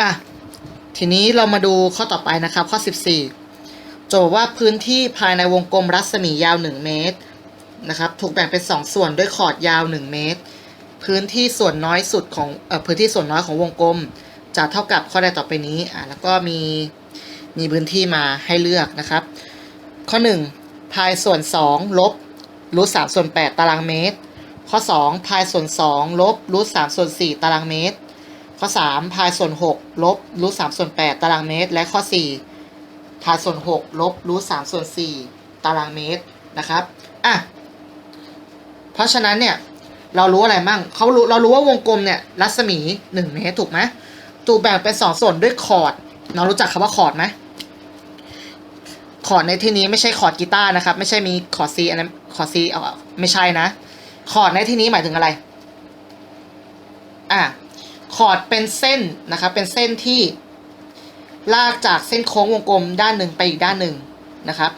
อะ ทีนี้เรามาดูข้อต่อไปนะครับ ข้อ 14 โจทย์ว่าพื้นที่ภายในวงกลมรัศมียาว 1 เมตรนะครับ ถูกแบ่งเป็น 2 ส่วนด้วยขอดยาว 1 เมตร พื้นที่ส่วนน้อยสุดของเอ่อพื้นที่ส่วนน้อยของวงกลม จะเท่ากับข้อใดต่อไปนี้อะแล้วก็มีมีพื้นที่มาให้เลือกนะครับ ข้อ 1 พายส่วน 2 ลบรูท3ส่วน 8 ตารางเมตร ข้อ 2 พายส่วน 2 ลบรูท3ส่วน 4 ตารางเมตร ข้อ 3 พายส่วน 6 ลบรูท3ส่วน 8 ตารางเมตร และข้อ 4 พายส่วน 6 ลบรูท3ส่วน 4 ตารางเมตรนะครับอะเพราะฉะนั้นเนี่ยเรารู้อะไรมั่งเขารู้เรารู้ว่าวงกลมเนี่ยรัศมี 1 เมตรถูกไหมถูกแบ่งเป็น 2 ส่วนด้วยคอร์ดเรารู้จักคำว่าคอร์ดไหมคอร์ดในที่นี้ไม่ใช่คอร์ดกีตาร์นะครับ ไม่ใช่มีคอร์ดซีอันนั้นคอร์ดซีเอาไม่ใช่นะคอร์ดในที่นี้หมายถึงอะไร อะ คอร์ดเป็นเส้นนะครับเป็นเส้นที่ลากจากเส้นโค้งวงกลมด้านหนึ่งไปอีกด้านหนึ่งนะครับ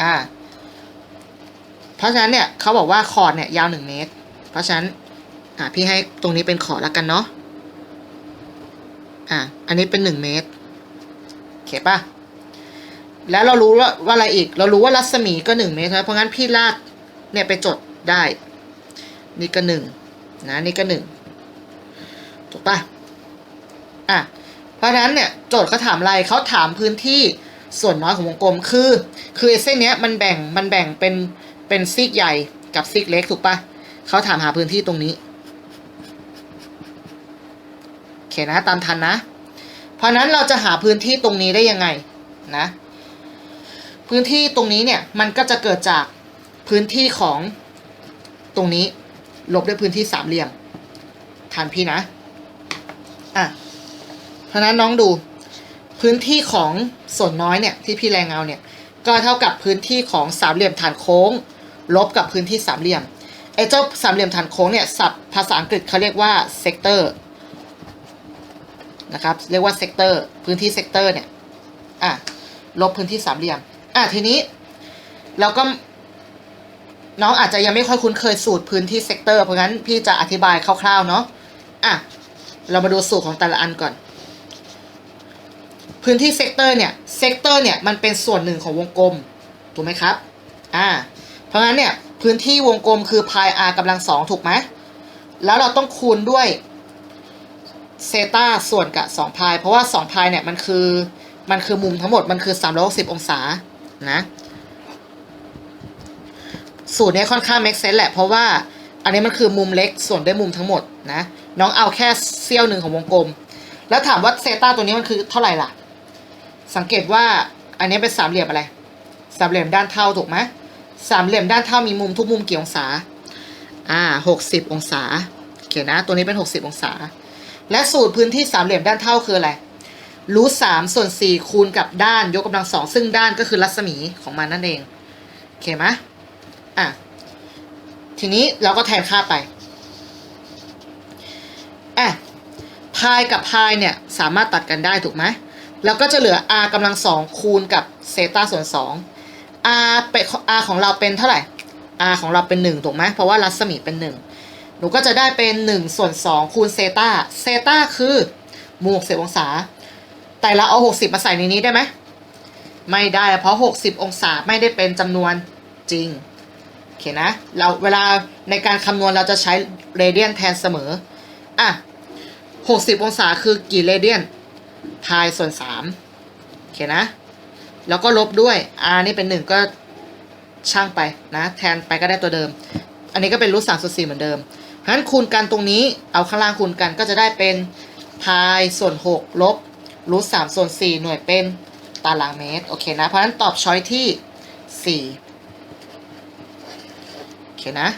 อ่าเพราะฉะนั้นเนี่ยเขาบอกว่าคอร์ดเนี่ยยาวหนึ่งเมตร เพราะฉะนั้นอ่าพี่ให้ตรงนี้เป็นคอร์ดแล้วกันเนาะอ่าอันนี้เป็นหนึ่งเมตรโอเคปะแล้วเรารู้ว่าว่าอะไรอีก เรารู้ว่ารัศมีก็หนึ่งเมตรใช่ไหมเพราะงั้นพี่ลากเนี่ยไปจดได้ นี่ก็หนึ่งนะนี่ก็หนึ่ง ถูกปะอะเพราะฉะนั้นเนี่ยโจทย์เขาถามอะไรเขาถามพื้นที่ส่วนน้อยของวงกลมคือ คือเส้นเนี้ยมันแบ่งมันแบ่งเป็นเป็นซีกใหญ่กับซีกเล็กถูกปะเขาถามหาพื้นที่ตรงนี้โอเคนะตามทันนะ เพราะฉะนั้นเราจะหาพื้นที่ตรงนี้ได้ยังไงนะพื้นที่ตรงนี้เนี่ยมันก็จะเกิดจากพื้นที่ของตรงนี้ลบด้วยพื้นที่สามเหลี่ยมทันพี่นะ อะ เพราะนั้นน้องดู พื้นที่ของส่วนน้อยเนี่ย ที่พี่แรงเงาเนี่ย ก็เท่ากับพื้นที่ของสามเหลี่ยมฐานโค้ง ลบกับพื้นที่สามเหลี่ยมไอ้เจ้าสามเหลี่ยมฐานโค้งเนี่ยศัพท์ภาษาอังกฤษเขาเรียกว่าเซกเตอร์นะครับเรียกว่าเซกเตอร์พื้นที่เซกเตอร์เนี่ยอะลบพื้นที่สามเหลี่ยมอะทีนี้เราก็น้องอาจจะยังไม่ค่อยคุ้นเคยสูตรพื้นที่เซกเตอร์เพราะงั้นพี่จะอธิบายคร่าวๆเนาะอะ เรามาดูสูตรของแต่ละอันก่อน พื้นที่เซกเตอร์เนี่ย เซกเตอร์เนี่ยมันเป็นส่วนหนึ่งของวงกลม ถูกไหมครับ อ่า เพราะงั้นเนี่ยพื้นที่วงกลมคือพาย r กำลังสองถูกไหม แล้วเราต้องคูณด้วยเซตาส่วนกับ2พาย เพราะว่า2พายเนี่ยมันคือมันคือมุมทั้งหมดมันคือ 360 องศา นะ สูตรนี้ค่อนข้าง make sense แหละ เพราะว่า อันนี้มันคือมุมเล็กส่วนด้วยมุมทั้งหมดนะ น้องเอาแค่เสี้ยวหนึ่งของวงกลม แล้วถามว่าเซตาตัวนี้มันคือเท่าไหร่ล่ะ สังเกตว่าอันนี้เป็นสามเหลี่ยมอะไร สามเหลี่ยมด้านเท่าถูกไหมสามเหลี่ยมด้านเท่ามีมุมทุกมุมกี่องศา อ่าหกสิบองศาโอเคนะ ตัวนี้เป็นหกสิบองศา และสูตรพื้นที่สามเหลี่ยมด้านเท่าคืออะไรรูทสามส่วนสี่คูณกับด้านยกกำลังสองซึ่งด้านก็คือรัศมีของมันนั่นเองโอเคไหมอะ ทีนี้เราก็แทนค่าไปอะพายกับพายเนี่ยสามารถตัดกันได้ถูกไหมแล้วก็จะเหลือ r กำลังสองคูณกับเซตาส่วนสอง r เป็น r ของเราเป็นเท่าไหร่ r ของเราเป็นหนึ่งถูกไหมเพราะว่ารัศมีเป็นหนึ่งหนูก็จะได้เป็นหนึ่งส่วนสองคูณเซตาเซตาคือมุมหกสิบองศา แต่เราเอาหกสิบมาใส่ในนี้ได้ไหมไม่ได้เพราะหกสิบองศาไม่ได้เป็นจำนวนจริง เคนะ เราเวลาในการคำนวณเราจะใช้เรเดียนแทนเสมอ อะหกสิบองศาคือกี่เรเดียนพายส่วนสามโอเคนะ แล้วก็ลบด้วย r นี่เป็นหนึ่งก็ช่างไปนะ แทนไปก็ได้ตัวเดิม อันนี้ก็เป็นรูทสามส่วนสี่เหมือนเดิมเพราะฉะนั้นคูณกันตรงนี้เอาข้างล่างคูณกันก็จะได้เป็นพายส่วนหกลบรูทสามส่วนสี่หน่วยเป็นตารางเมตร โอเคนะ เพราะฉะนั้นตอบช้อยที่สี่ เคนะ